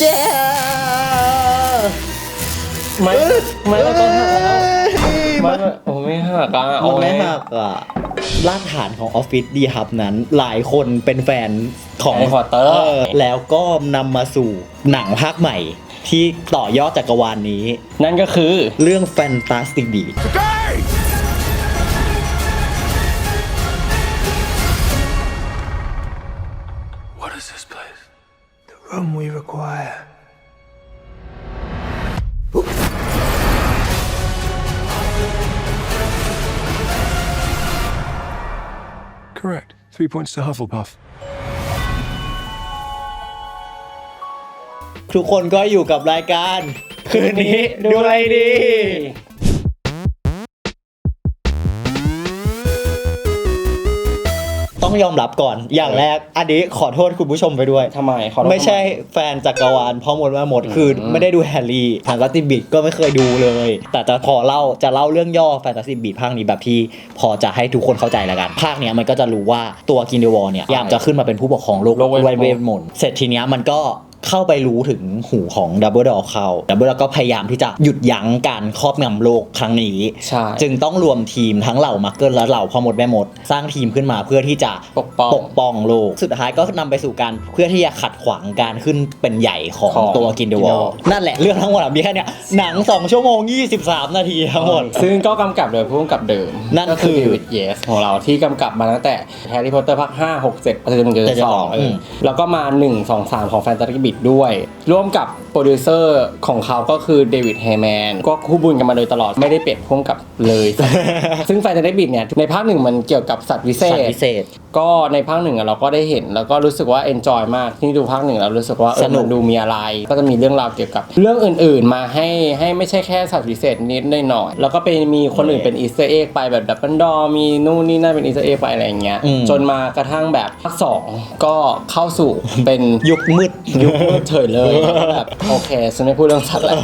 เจ้ไม่ไม่แล้วก็หักแล้วไม่ไม่โอ้ไม่หักอะมัโอ้นยไม่หักอะรากฐานของออฟฟิศดีฮับนั้น หลายคนเป็นแฟนของแฮร์รี่พอตเตอร์เออแล้วก็นำมาสู่หนังภาคใหม่ ที่ต่อยอดจักรวาลนี้ นั่นก็คือเรื่อง Fantastic Beasts What The room we require. Correct. Three points to Hufflepuff. ทุกคนก็อยู่กับรายการ คืนนี้ดูอะไรดี ต้องยอมรับก่อนอย่างแรก อันนี้ขอโทษคุณผู้ชมไปด้วย ทำไมขอโทษไม่ใช่แฟนจักรวาลพ่อมดแม่มดคือไม่ได้ดูแฮร์รี่แฟนตาซีบิดก็ไม่เคยดูเลย แต่จะพอเล่าจะเล่าเรื่องย่อแฟนตาซีบิดภาคนี้แบบที่พอจะให้ทุกคนเข้าใจแล้วกัน ภาคเนี้ยมันก็จะรู้ว่าตัวกินเดวอลเนี่ยพยายามจะขึ้นมาเป็นผู้ปกครองโลกโลกเวทมนต์เวทมนต์เสร็จทีเนี้ยมันก็ เข้าไปรู้ถึงหูของดับเบิลดอเขาดับเบิลดอก็พยายามที่จะหยุดยั้งการครอบงำโลกครั้งนี้ ใช่ จึงต้องรวมทีมทั้งเหล่ามักเกิลและเหล่าพ่อมดแม่มด สร้างทีมขึ้นมาเพื่อที่จะปกป้องปกป้องโลก สุดท้ายก็นำไปสู่การเพื่อที่จะขัดขวางการขึ้นเป็นใหญ่ของของตัวกินเดวอล Grindelwald นั่นแหละเรื่องทั้งหมดอะมีแค่เนี้ยหนัง 2 ชั่วโมง 23 นาทีทั้งหมด ซึ่งก็กำกับโดยผู้กำกับเดิมนั่นก็คือเดวิดเยสของเราที่กำกับมาตั้งแต่แฮร์รี่พอตเตอร์ภาค5 6 7ปัจจุบันเกิดสองเออือมแล้วก็มา 1 2 3 ของแฟนตาซีบิดด้วย ร่วมกับโปรดิวเซอร์ของเขาก็คือเดวิดเฮแมนก็คู่บุญกันมาโดยตลอดไม่ได้เปลี่ยนพุ่มกับเลย ซึ่งแฟนตาซีบิดเนี่ย ในภาคหนึ่งมันเกี่ยวกับสัตว์วิเศสัตษ ว์พิเศษ ก็ในภาคหนึ่งอะเราก็ได้เห็น แล้วก็รู้สึกว่าเอนจอยมากที่ดูภาคหนึ่งแล้วรู้สึกว่าเออสนุก มันดูมีอะไร ก็จะมีเรื่องราวเกี่ยวกับ เรื่องอื่นๆ มาให้ให้ไม่ใช่แค่สัตว์พิเศษนิดหน่อยๆแล้วก็เป็นมีคนอื่นเป็นอีสเตอร์เอ็กไปแบบดับเบิลดอมีนู่นนี่นั่นเป็นอีสเตอร์เอ็กไปอะไรอย่างเงี้ยอืม จนมากระทั่งแบบภาคสองก็เข้าสู่เป็น ยุคมืด ยุคมืดเฉยเลยแบบโอเคฉันไม่พูดเรื่องสัตว์แล้ว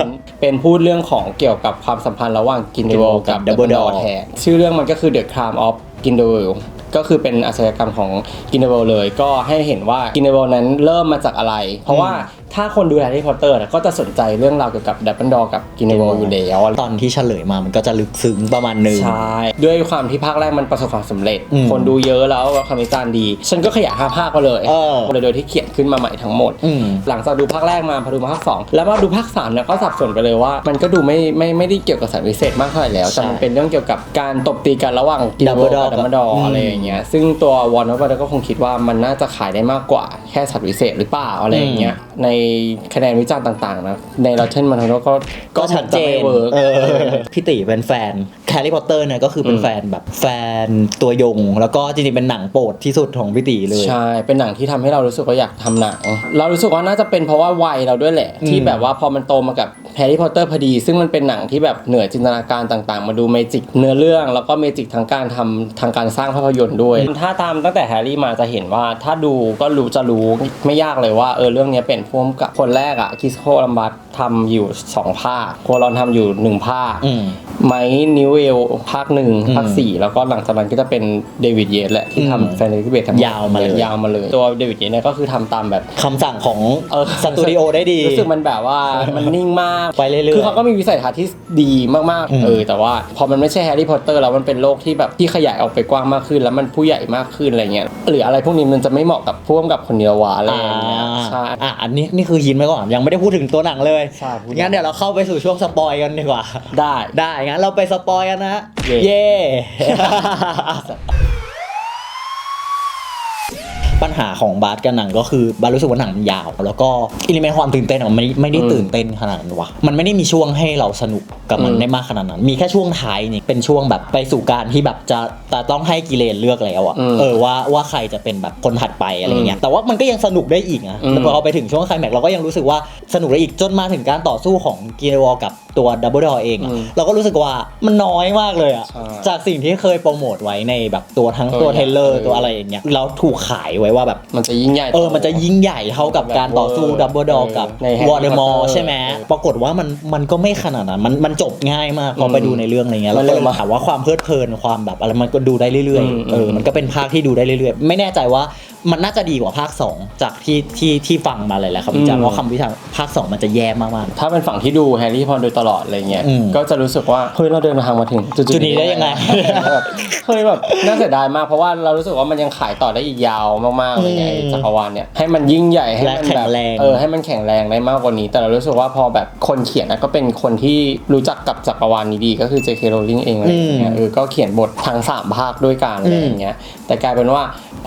ฉันเป็นพูดเรื่องของเกี่ยวกับความสัมพันธ์ระหว่างกินเด Grindelwald ลกับกับ Dumbledore Dumbledore แทนชื่อเรื่องมันก็คือ The Crime of Grindelwald ก็คือเป็นอาชญากรรมของกินเดเวลเลย ก็ให้เห็นว่ากินเดเวลนั้นเริ่มมาจากอะไร เพราะว่าถ้าคนดูแฮร์รี่พอตเตอร์ก็จะสนใจเรื่องราวเกี่ยวกับดับเบิลดอกับกินเดเวลอยู่แล้วตอนที่เฉลยมามันก็จะลึกซึ้งประมาณหนึงใช่ด้วยความที่ภาคแรกมันประสบความสำเร็จอืมคนดูเยอะแล้วความวิจารณ์ดี ฉันก็ขยายห้าภาคไปเลยเออเลยโดยที่เขียน ขึ้นมาใหม่ทั้งหมด อืม หลังจากดูภาคแรกมาพอดูมาภาคสองแล้วมาดูภาคสามเนี่ยก็สับสนไปเลยว่า มันก็ดูไม่ไม่ไม่ได้เกี่ยวกับสัตว์วิเศษมากเท่าไหร่แล้ว แต่มันเป็นเรื่องเกี่ยวกับการตบตีกันระหว่างกินโบกับ Dumbledore ดัมเบิลดออืม อะไรอย่างเงี้ยซึ่งตัววอร์นอร์ก็คงคิดว่ามันน่าจะขายได้มากกว่าแค่สัตว์วิเศษหรือเปล่าอะไรอย่างเงี้ยในคะแนนวิจารณ์ต่างๆนะในลอเทนมันก็ก็ชัดเจนเวิร์ก เออพี่ติเป็นแฟนแฮ ร์รี่พอตเตอร์เนี่ยก็คือเป็นแฟนแบบแฟนตัวยง แล้วก็จริงๆเป็นหนังโปรดที่สุดของพี่ติเลย ใช่ เป็นหนังที่ทำให้เรารู้สึกว่าอยากทำหนัง เรารู้สึกว่าน่าจะเป็นเพราะว่าวัยเราด้วยแหละ ที่แบบว่าพอมันโตมากับ แฮร์รี่พอตเตอร์พอดี ซึ่งมันเป็นหนังที่แบบเหนือจินตนาการต่าง ๆ มาดูเมจิกเนื้อเรื่อง แล้วก็เมจิกทางการทำทางการสร้างภาพยนตร์ด้วย ถ้าตามตั้งแต่แฮร์รี่มาจะเห็นว่าถ้าดูก็รู้จะรู้ไม่ยากเลยว่าเออเรื่องนี้เป็นพ่วงกับคนแรกอะคิสโคลัมบัตทำอยู่สองภาคโคลอนทำอยู่หนึ่งภาคอืมไมค์นิวเวลภาคหนึ่งอืมภาคสี่แล้วก็หลังจากนั้นก็จะเป็นเดวิดเยตแหละที่อืมทำแฟนตาซีเบททั้งหมดยาวมาเลยยาวมาเลย ตัวเดวิดเยตเนี่ยก็คือทำตามแบบคำสั่งของเออสตูดิโอได้ดีรู้สึกมันแบบว่ามันนิ่งมากไปเรื่อยๆ คือเขาก็มีวิสัยทัศน์ที่ดีมากอืมๆเออ แต่ว่าพอมันไม่ใช่แฮร์รี่พอตเตอร์แล้วมันเป็นโลกที่แบบที่ขยายออกไปกว้างมากขึ้น แล้วมันผู้ใหญ่มากขึ้นอะไรเงี้ย หรืออะไรพวกนี้มันจะไม่เหมาะกับพ่วงกับคนเดียววะอะไรอย่างเงี้ย ใช่ อ่าอันนี้นี่คือหินไว้ก่อน ยังไม่ได้พูดถึงตัวหนังเลยใช่พูด งั้นเดี๋ยวเราเข้าไปสู่ช่วงสปอยกันดีกว่า ได้ ได้ งั้นเราไปสปอยกันนะ เย่ เย่ ปัญหาของบาสกับหนังก็คือบาสรู้สึกว่าหนังมันยาว แล้วก็อิเลเมนต์ความตื่นเต้นอะมันไม่ไม่ได้อืมตื่นเต้นขนาดนั้นวะมันไม่ได้มีช่วงให้เราสนุกกับมันอืมได้มากขนาดนั้น มีแค่ช่วงท้ายนี่เป็นช่วงแบบไปสู่การที่แบบจะแต่ต้องให้กิเลนเลือกแล้วอะอืมเออว่าว่าใครจะเป็นแบบคนถัดไปอะไรเงี้ยแต่ว่ามันก็ยังสนุกได้อีกนะอืมแล้วพอเราไปถึงช่วงไคลแม็กซ์เราก็ยังรู้สึกว่าสนุกได้อีกจนมาถึงการต่อสู้ของกีเนวอลกับ ตัวดับเบิลดอเองอะอืมเราก็รู้สึกว่ามันน้อยมากเลยอะใช่จากสิ่งที่เคยโปรโมทไว้ในแบบตัวทั้งตัวตัวเทรลเลอร์เออ ตัวอะไรอย่างเงี้ยเราถูกขายไว้ว่าแบบ มันจะยิ่งใหญ่ เออ มันจะยิ่งใหญ่เท่ากับการต่อสู้แบบดับเบิลดอเออกับใน Harry วอร์เดมอร์ Potter ใช่ไหม เออปรากฏว่ามันมันก็ไม่ขนาดนั้น มันมันจบง่ายมากพอไปอืมดูในเรื่องอะไรเงี้ย มัแล้วนก็เร็เลวยมากถามว่าความเพลิดเพลินความแบบอะไรมันก็ดูได้เรื่อยอืมๆ เอออืมมันก็เป็นภาคที่ดูได้เรื่อยๆ ไม่แน่ใจว่ามันน่าจะดีกว่าภาค 2 จากที่ที่ที่ฟังมาเลยแหละครับวิจารณ์ว่าคำวิจารณ์ภาค 2 มันจะแย่มากๆ ถ้าเป็นฝั่งที่ดูแฮร์รี่พอตโดยตลอดอะไรเงี้ย อืมก็จะรู้สึกว่าเฮ้ยเราเดินทางมาถึงจุดจุดนี้ได้ยังไง แบบเฮ้ยแบบน่าเสียดายมากเพราะว่าเรารู้สึกว่ามันยังขายต่อได้อีกยาวมากๆเลยไงอืมจักรวาลเนี่ยให้มันยิ่งใหญ่ให้มันและแข็แบงบแรง เออให้มันแข็งแรงได้มากกว่านี้ แต่เรารู้สึกว่าพอแบบคนเขียนนะก็เป็นคนที่รู้จักกับจักรวาลนี้ดีก็คือ J.K. Rowling เองอะไรอย่างเงี้ยเออก็เขียนบททั้งสามภาคด้วยกันอะไรอย่างเงี้ยแต่กลายเป็นว่า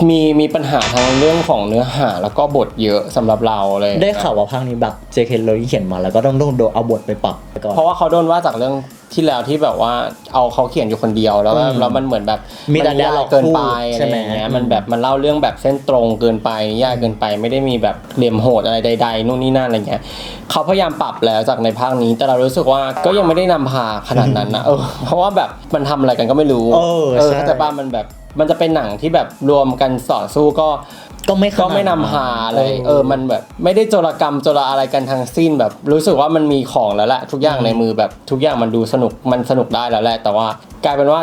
มีมีปัญหาทางเรื่องของเนื้อหาแล้วก็บทเยอะสำหรับเราเลย ได้ข่าวว่าภาคนี้แบบ JK โรลเขียนมาแล้วก็ต้องโดนโดนเอาบทไปปรับไปก่อน เพราะว่าเขาโดนว่าจากเรื่องที่แล้วที่แบบว่าเอาเขาเขียนอยู่คนเดียวแล้วอืมแล้วมันเหมือนแบบมีแต่นยาก dialogue เกินไปพูดอะใช่ไรไหมอย่างเงี้ยอืมมันแบบมันเล่าเรื่องแบบเส้นตรงเกินไปยากเกินไป ไม่ได้มีแบบเหลี่ยมโหดอะไรใด ๆนู่นนี่นั่นอะไรเงี้ยเขาพยายามปรับแล้วจากในภาคนี้ แต่เรารู้สึกว่าก็ยังไม่ได้นำพาขนาดนั้นนะเออเพราะว่าแบบมันทำอะไรกันก็ไม่รู้เออใช่ เข้าใจป่ะมันแบบ มันจะเป็นหนังที่แบบรวมกันต่อสู้ก็ก็ไม่ขนาดก็ไม่นำพาอะไรเออมันแบบ ไม่ได้โจรกรรมโจรอะไรกันทั้งสิ้นแบบ รู้สึกว่ามันมีของแล้วแหละทุกอย่างในมือแบบทุกอย่างมันดูสนุกมันสนุกได้แล้วแหละแต่ว่ากลายเป็นว่า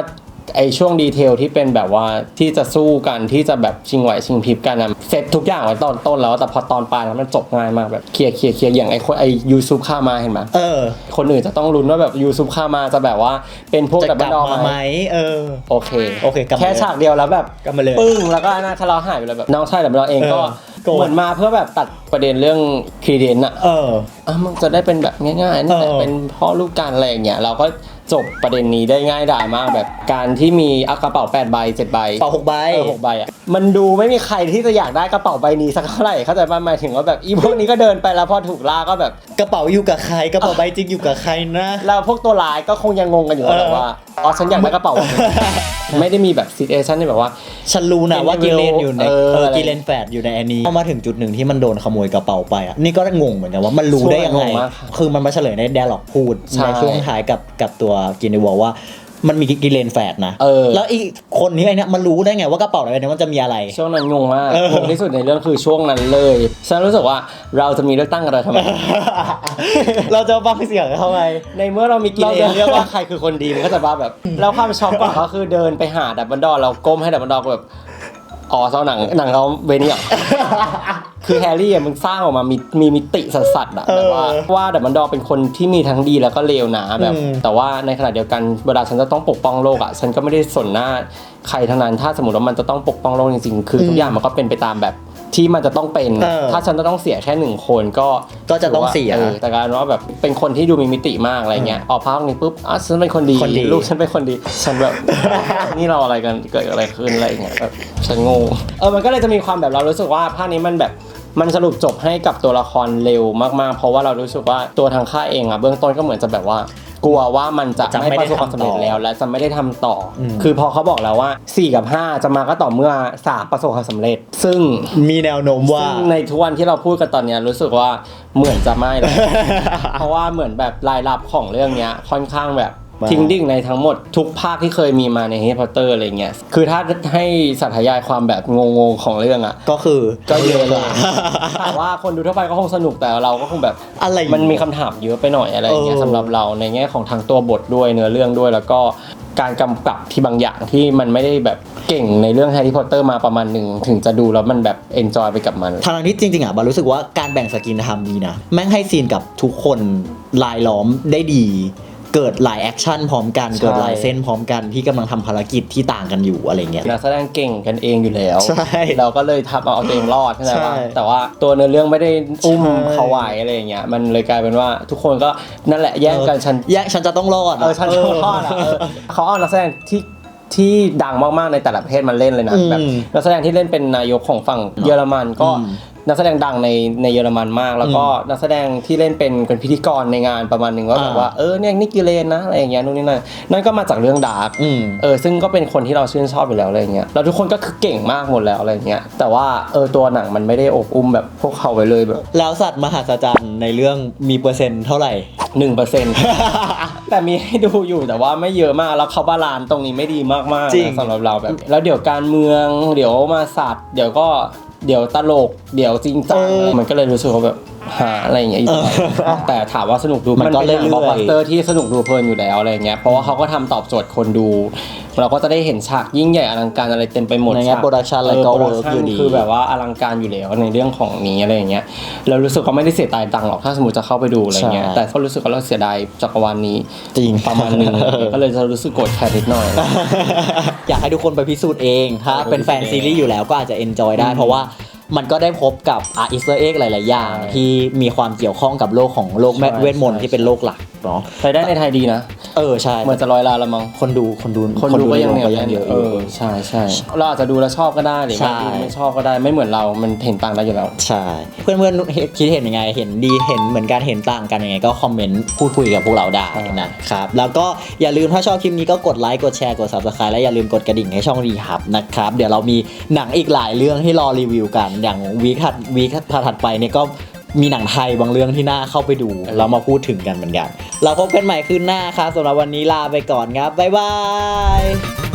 ไอช่วงดีเทลที่เป็นแบบว่าที่จะสู้กันที่จะแบบชิงไหวชิงพริบกันนะเสร็จทุกอย่างไว้ตอนต้นแล้ว แต่พอตอนปลายแล้วมันจบง่ายมากแบบเคลียร์เคลียร์เคลียร์อย่างไอคนไอยูซุปข้ามาเห็นไหมเออ คนอื่นจะต้องลุ้นว่าแบบยูซุปข้ามาจะแบบว่าเป็นพวกจะแบบกลับดอมาไหมเออโอเคโอเคกลับมาแค่ฉากเดียวแล้วแบบกลับมาเลยปึ้งแล้วก็หน้าทะเลาะหายไปเลยแบบน้องชายแต่เราเองก็เออโกรธเหมือนมาเพื่อแบบตัดประเด็นเรื่องครีเดนอะเอออะมันจะได้เป็นแบบง่ายๆนี่แหละเออเป็นพ่อลูกกันอะไรอย่างเงี้ยเราก็ จบประเด็นนี้ได้ง่ายดายมากแบบการที่มีเอากระเป๋า8ใบ7ใบเป่าหกใบเออหกใบอะมันดูไม่มีใครที่จะอยากได้กระเป๋าใบนี้สักเท่าไหร่เข้าใจป่ะหมายถึงว่าแบบอีพวกนี้ก็เดินไปแล้วพอถูกล่าก็แบบ กระเป๋าอยู่กับใครกระเป๋าใบจริงอยู่กับใครนะ แล้วพวกตัวร้ายก็คงยังงงกันอยู่เออ แบบว่าอ๋อฉันอยากได้กระเป๋าใบนี้ไม่ได้มีแบบซีเอชั่นที่แบบว่า ฉันรู้นะว่าเห็กินเลเร็นวอยู่ในเออเอออะไร กิเลนแฟดอยู่ในอันนี้พอมาถึงจุดหนึ่งที่มันโดนขโมยกระเป๋าไปอะนี่ก็งงเหมือนกันว่ามันรู้ได้ยังไงงงมากค่ะคือมันมาเฉลยในแดร์ล็อกพูดใช่ ในช่วงท้ายกับกับตัวกินในวอลว่ามันมีกิเลนแฟดนะเออ แล้วอีกคนนี้ไอเนี้ยมันรู้ได้ไงว่ากระเป๋าอะไรเนี่ยมันจะมีอะไร ช่วงนั้นงงมากงงที่สุดในเรื่องคือช่วงนั้นเลย ฉันรู้สึกว่าเราจะมีเลือกตั้งกันเรทำไม เราจะฟังเสียงเขาไหมในเมื่อเรามีกิเลเรานเรียกว่าใครคือคนดีมันก็จะบ้าแบบแล้วความช็อกกว่าก็คือเดินไปหาดับบิลดอเราก้มให้ดับบิลดอแบบอ๋อเจ้าหนังหนังเขาเวนี่อะ คือแฮร์รี่อะมึงสร้างออกมามีมีมิติสัสๆอะเออแบบว่าว่าดับเบิลดอร์เป็นคนที่มีทั้งดีแล้วก็เลวนะแบบ อืม แต่ว่าในขณะเดียวกันเวลาฉันจะต้องปกป้องโลกอะฉันก็ไม่ได้สนหน้าใครทั้งนั้น ถ้าสมมติว่ามันจะต้องปกป้องโลกจริงๆคือทุกอย่างมันก็เป็นไปตามแบบที่มันจะต้องเป็น เออถ้าฉันจะต้องเสียแค่หนึ่งคนก็ก็จะต้องเสียแต่การว่าแบบเป็นคนที่ดูมีมิติมากอะไรเงี้ยออกภาคนี้ปุ๊บอะฉันเป็นคนดีคนดี ลูกฉันเป็นคนดีฉันแบบ นี่เราอะไรกันเกิดอะไรขึ้นอะไรเงี้ยแบบฉันงงเออมันก็เลยจะมีความแบบเรารู้สึกว่าภาคนี้มันแบบ มันสรุปจบให้กับตัวละครเร็วมากๆ เพราะว่าเรารู้สึกว่าตัวทางค่ายเองอะเบื้องต้นก็เหมือนจะแบบว่า กลัวว่ามันจะจะไม่ไม่ได้ประสบความสำเร็จทำต่อแล้ว และจะไม่ได้ทำต่ออม คือพอเขาบอกแล้วว่า 4 กับ 5 จะมาก็ต่อเมื่อ 3 ประสบความสำเร็จ ซึ่งมีแนวโน้มว่า ซึ่งในทุกวันที่เราพูดกันตอนเนี้ยรู้สึกว่าเหมือนจะไม่แล้ว เพราะว่าเหมือนแบบรายรับของเรื่องเนี้ยค่อนข้างแบบมา ทิ้งดิ่งในทั้งหมดทุกภาคที่เคยมีมาใน Harry Potter อะไรเงี้ย คือถ้าให้สัตยายความแบบงงๆของเรื่องอะ ก็คือก็เยอะเลยแต่ว่าคนดูทั่วไปก็คงสนุกแต่เราก็คงแบบอะไรมันมีคำถามเยอะไปหน่อยอะไรอย่างเงี้ยเออสำหรับเราในแง่ของทางตัวบทด้วยเนื้อเรื่องด้วยแล้วก็การกำกับที่บางอย่างที่มันไม่ได้แบบเก่งในเรื่องแฮร์รี่พอตเตอร์มาประมาณหนึ่งถึงจะดูแล้วมันแบบเอนจอยไปกับมันทางที่จริงๆอะบารู้สึกว่าการแบ่งสกินทำดีนะ แม่งให้ซีนกับทุกคนลายล้อมได้ดี เกิดหลายแอคชั่นพร้อมกันใช่เกิดหลายเส้นพร้อมกันที่กำลังทำภารกิจที่ต่างกันอยู่อะไรเงี้ยนักแสดงเก่งกันเองอยู่แล้วใช่เราก็เลยทำเอาตัวเองรอดใช่ไหมใช่ว่าแต่ว่าตัวเนื้อเรื่องไม่ได้อุ้มใช่เขาไว้อะไรอย่างเงี้ยมันเลยกลายเป็นว่าทุกคนก็นั่นแหละแย่งกันฉันแยกฉันจะต้องรอดะเออฉันจะรอดอะเออเขาเอานักแสดงที่ที่ดังมากๆในแต่ละประเทศมาเล่นเลยนะอืมแบบนักแสดงที่เล่นเป็นนายกของฝั่งเยอรมันก็อืม นักแสดงดังในในเยอรมันมาก แล้วก็นักแสดงที่เล่นเป็นเป็นพิธีกรในงานประมาณหนึ่งว่าแบบอ่าว่าเออเนี่ยนิกกิเลนนะอะไรอย่างเงี้ยนู่นนี่นั่นนั่นก็มาจากเรื่องดาร์กอืมเออซึ่งก็เป็นคนที่เราชื่นชอบอยู่แล้วอะไรอย่างเงี้ยแล้วทุกคนก็คือเก่งมากหมดแล้วอะไรอย่างเงี้ยแต่ว่าเออตัวหนังมันไม่ได้อบอุ้มแบบพวกเขาไว้เลยแบบแล้วสัตว์มหัศจรรย์ในเรื่องมีเปอร์เซ็นต์เท่าไหร่หนึ่งเปอร์เซ็นต์แต่มีให้ดูอยู่แต่ว่าไม่เยอะมากแล้วเขาบาลานซ์ตรงนี้ไม่ดีมากๆจริงนะสำหรับเราแบบ แล้วเดี๋ยวการเมืองเดี๋ยวมาสัตว์เดี๋ยวก็ เดี๋ยวตลก เดี๋ยวจริงจังมันก็เลยรู้สึกว่าแบบ หาอะไรอย่างเงี้ยอยู่แต่ถามว่าสนุกดูมันก็เป็นหนังเรื่บอยๆล็อกบัสเตอร์ที่สนุกดูเพลินอยู่แล้วอะไรเงี้ยเพราะว่าเขาก็ทำตอบโจทย์คนดู เราก็จะได้เห็นฉากยิ่งใหญ่อลังการอะไรเต็มไปหมดในแง่ฉาก production อะไรก็เ work อยู่ดีคือแบบว่าอลังการอยู่แล้วในเรื่องของนี้อะไรอย่างเงี้ยเรารู้สึกว่าไม่ได้เสียดายตังค์หรอกถ้าสมมติจะเข้าไปดูอะไรเงี้ยใช่แต่ก็รู้สึกว่าเราเสียดายจักรวาลนี้จริงประมาณหนึงก็เลยจะรู้สึกโกรธแค้นนิดหน่อย อยากให้ทุกคนไปพิสูจน์เองถ้าเออเป็นแฟนพิสูจน์เองซีรีส์อยู่แล้วก็อาจจะเอนจอยได้เพราะว่า มันก็ได้พบกับอาร์อิสเตอร์เอ็กหลาย ๆ อย่าง ใช่ ที่มีความเกี่ยวข้องกับโลกของโลกแม่ใช่เวทมนต์ใช่ที่เป็นโลกหลักเนาะรายได้ในไทยดีนะ เออใช่เหมือนจะร้อยล้านละมั้ง คนดูคนดูคนดูก็ยังในเหนียวโรงแน่นเยอะอเอยู่ อใช่ใช่เราอาจจะดูแล้วชอบก็ได้หรือว่าใช่ดูไม่ชอบก็ได้ไม่เหมือนเรา มันเห็นต่างได้อยู่แล้ว ใช่ เพื่อนๆคิดเห็นยังไง เห็นดีเห็นเหมือนกันเห็นต่างกันยังไง ก็คอมเมนต์พูดคุยกับพวกเราได้ใช่นะครับ แล้วก็อย่าลืมถ้าชอบคลิปนี้ก็กดไลค์กดแชร์กด subscribe และอย่าลืมกดกระดิ่งให้ช่องรีฮับนะครับ เดี๋ยวเรามีหนังอีกหลายเรื่องที่รอรีวิวกันอย่างวีคถัดวีคถัดไปเนี่ยก็มีหนังไทยบางเรื่องที่น่าเข้าไปดู เรามาพูดถึงกันเหมือนกัน เราพบกันใหม่คืนหน้าครับสำหรับวันนี้ลาไปก่อนครับ บ๊ายบาย